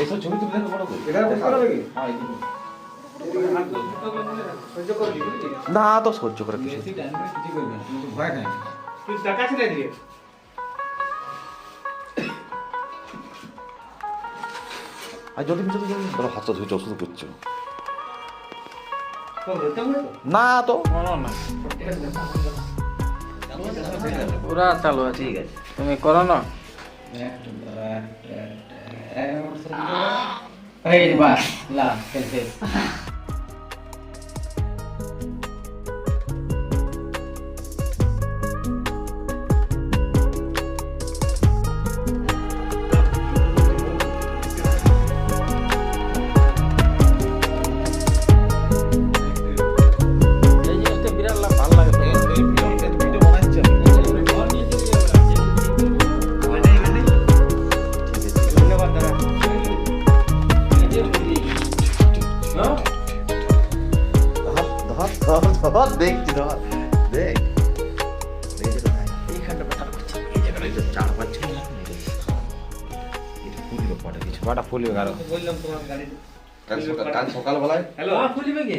এইসব ছবি তুলে দেখো বড় না তো সহ্য করে কিছু বেশি টাইম করে কিছু করবে? না তুমি তো ভয় নাই। তুই টাকা ছেড়ে দিয়ে আর যদি কিছু তো ধরো হাতটা করছ। না তো। পুরা চালু আছে ঠিক আছে। তুমি করো না। এই বাস লা খেলতে এটা ফুলবে পরে কিছু। কটা ফুলবে কারও বললাম তোমার গাড়ি কাল সকাল কাল সকালবেলায় হ্যালো। ফুলবে কি?